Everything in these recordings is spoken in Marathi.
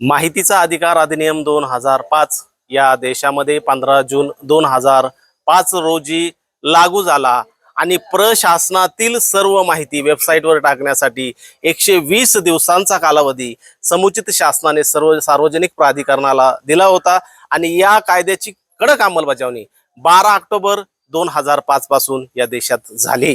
माहितीचा अधिकार अधिनियम दोन हजार पाच या देशामध्ये पंधरा जून दोन हजार पाच रोजी लागू झाला आणि प्रशासनातील सर्व माहिती वेबसाईटवर टाकण्यासाठी एकशे वीस दिवसांचा कालावधी समुचित शासनाने सर्व सार्वजनिक प्राधिकरणाला दिला होता. आणि या कायद्याची कडक अंमलबजावणी बारा ऑक्टोबर दोन हजार पाच पासून या देशात झाली.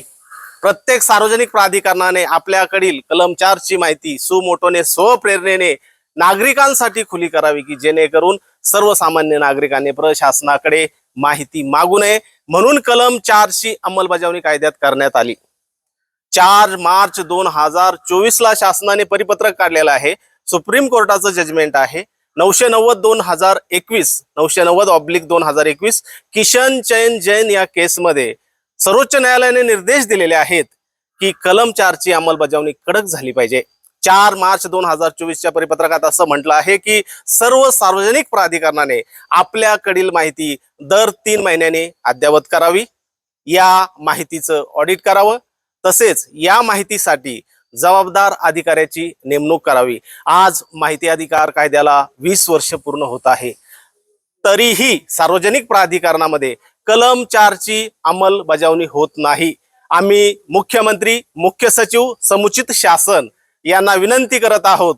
प्रत्येक सार्वजनिक प्राधिकरणाने आपल्याकडील कलम चारची माहिती सुमोटोने स्वप्रेरणेने नागरिकांसाठी खुली करावी की जेणेकरून सर्वसामान्य नागरिकांनी प्रशासनाकडे माहिती मागू नये. म्हणून कलम चारची अंमलबजावणी कायद्यात करण्यात आली. चार मार्च दोन हजार चोवीस ला शासनाने परिपत्रक काढलेलं आहे. सुप्रीम कोर्टाचं जजमेंट आहे. नऊशे नव्वद दोन हजार एकवीस नऊशे नव्वद ऑब्लिक दोन हजार एकवीस किशन चैन जैन या केसमध्ये सर्वोच्च न्यायालयाने निर्देश दिलेले आहेत की कलम चारची अंमलबजावणी कडक झाली पाहिजे. चार मार्च दोन हजार चोवीसच्या परिपत्रकात असं म्हटलं आहे की सर्व सार्वजनिक प्राधिकरणाने आपल्याकडील माहिती दर तीन महिन्याने अद्ययावत करावी. या माहितीचं ऑडिट करावं. तसेच या माहितीसाठी जबाबदार अधिकाऱ्याची नेमणूक करावी. आज माहिती अधिकार कायद्याला वीस वर्ष पूर्ण होत आहे. तरीही सार्वजनिक प्राधिकरणामध्ये कलम चारची अंमलबजावणी होत नाही. आम्ही मुख्यमंत्री मुख्य सचिव समुचित शासन यांना विनंती करत आहोत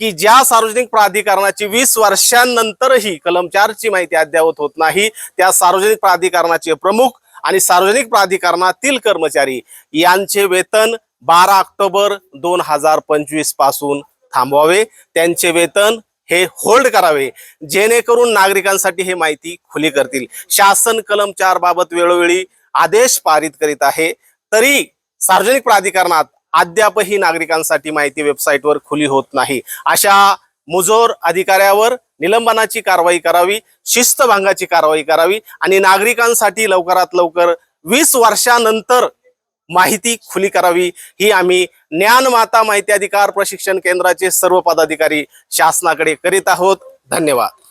की ज्या सार्वजनिक प्राधिकरणाची वीस वर्षांनंतरही कलम चारची माहिती अद्ययावत होत नाही त्या सार्वजनिक प्राधिकरणाचे प्रमुख आणि सार्वजनिक प्राधिकरणातील कर्मचारी यांचे वेतन बारा ऑक्टोबर दोन हजार पंचवीसपासून थांबवावे. त्यांचे वेतन हे होल्ड करावे जेणेकरून नागरिकांसाठी हे माहिती खुली करतील. शासन कलम चार बाबत वेळोवेळी आदेश पारित करीत आहे. तरी सार्वजनिक प्राधिकरणात अद्यापही नागरिकांसाठी माहिती वेबसाईटवर खुली होत नाही. अशा मुजोर अधिकाऱ्यावर निलंबनाची कारवाई करावी शिस्तभंगाची कारवाई करावी आणि नागरिकांसाठी लवकरात लवकर वीस वर्षानंतर माहिती खुली करावी. ही आम्ही ज्ञानमाता माहिती अधिकार प्रशिक्षण केंद्राचे सर्व पदाधिकारी शासनाकडे करीत आहोत. धन्यवाद.